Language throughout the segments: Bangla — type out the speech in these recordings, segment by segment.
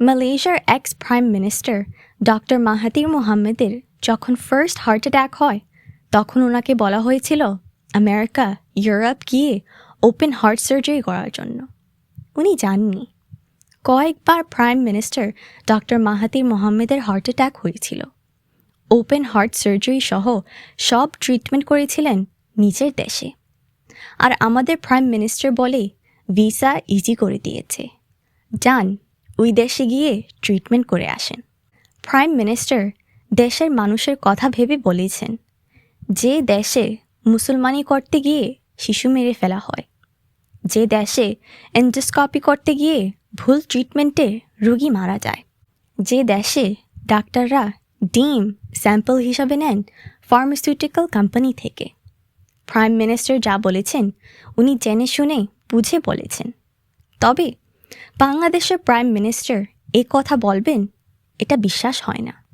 মালয়েশিয়ার ex prime minister doctor Mahathir মোহাম্মদের যখন ফার্স্ট হার্ট অ্যাটাক হয়, তখন ওনাকে বলা হয়েছিল, আমেরিকা, ইউরোপ গিয়ে ওপেন হার্ট সার্জারি করার জন্য। উনি যাননি কয়েকবার প্রাইম মিনিস্টার ডক্টর মাহাতির মোহাম্মদের হার্ট অ্যাটাক হয়েছিল। ওপেন হার্ট সার্জারি সহ সব ট্রিটমেন্ট করেছিলেন নিজের দেশে। আর আমাদের প্রাইম মিনিস্টার বলে ভিসা ইজি করে দিয়েছে। যান ওই দেশে গিয়ে ট্রিটমেন্ট করে আসেন। প্রাইম মিনিস্টার দেশের মানুষের কথা ভেবে বলেছেন যে দেশে মুসলমানি করতে গিয়ে শিশু মেরে ফেলা হয়, যে দেশে এন্ডোস্কপি করতে গিয়ে ভুল ট্রিটমেন্টে রোগী মারা যায়, যে দেশে ডাক্তাররা ডিম স্যাম্পল হিসাবে নেন ফার্মাসিউটিক্যাল কোম্পানি থেকে। প্রাইম মিনিস্টার যা বলেছেন, উনি জেনে শুনে বুঝে বলেছেন। তবে বাংলাদেশের প্রাইম মিনিস্টার এ কথা বলবেন? এটা বিশ্বাস হয় না।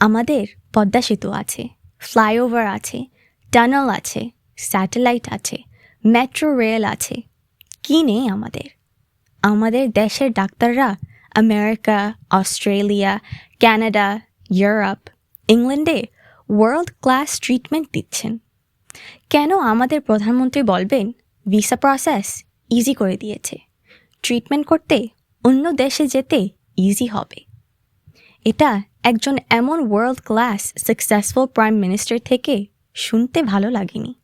আমাদের পদ্মা সেতু আছে ফ্লাইওভার আছে টানেল আছে স্যাটেলাইট আছে মেট্রো রেল আছে। কি নেই আমাদের? আমাদের দেশের ডাক্তাররা আমেরিকা, অস্ট্রেলিয়া, কানাডা, ইউরোপ, ইংল্যান্ডে ওয়ার্ল্ড ক্লাস ট্রিটমেন্ট দিচ্ছেন। কেন আমাদের প্রধানমন্ত্রী বলবেন ভিসা প্রসেস ইজি করে দিয়েছে? ট্রিটমেন্ট করতে অন্য দেশে যেতে ইজি হবে। এটা একজন এমন world class successful prime minister থেকে শুনতে ভালো লাগেনি।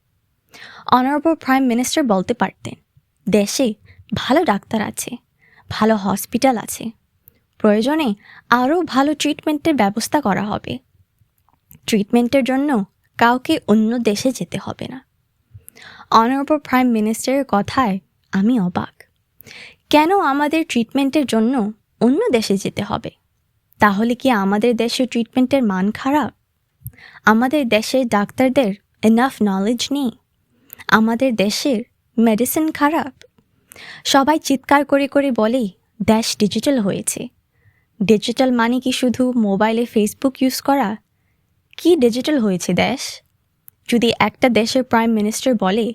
অনারেবল প্রাইম মিনিস্টার বলতে পারতেন, দেশে ভালো ডাক্তার আছে, ভালো হসপিটাল আছে, প্রয়োজনে আরও ভালো ট্রিটমেন্টের ব্যবস্থা করা হবে। ট্রিটমেন্টের জন্য কাউকে অন্য দেশে যেতে হবে না। অনারেবল প্রাইম মিনিস্টারের কথায় আমি অবাক। কেন আমাদের ট্রিটমেন্টের জন্য অন্য দেশে যেতে হবে? তাহলে কি আমাদের দেশের ট্রিটমেন্টের মান খারাপ? আমাদের দেশের ডাক্তারদের এনাফ নলেজ নেই? আমাদের দেশের মেডিসিন খারাপ? সবাই চিৎকার করে করে বলে, দেশ ডিজিটাল হয়েছে। ডিজিটাল মানে কি শুধু মোবাইলে ফেসবুক ইউজ করা? কি ডিজিটাল হয়েছে দেশ? যদি একটা দেশের প্রাইম মিনিস্টার বলে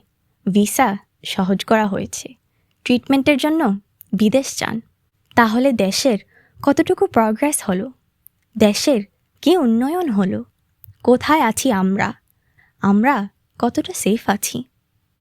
ভিসা সহজ করা হয়েছে। ট্রিটমেন্টের জন্য বিদেশ যান। তাহলে দেশের কতটুকু প্রগ্রেস হলো? দেশের কি উন্নয়ন হলো? কোথায় আছি আমরা? আমরা কতটা সেফ আছি?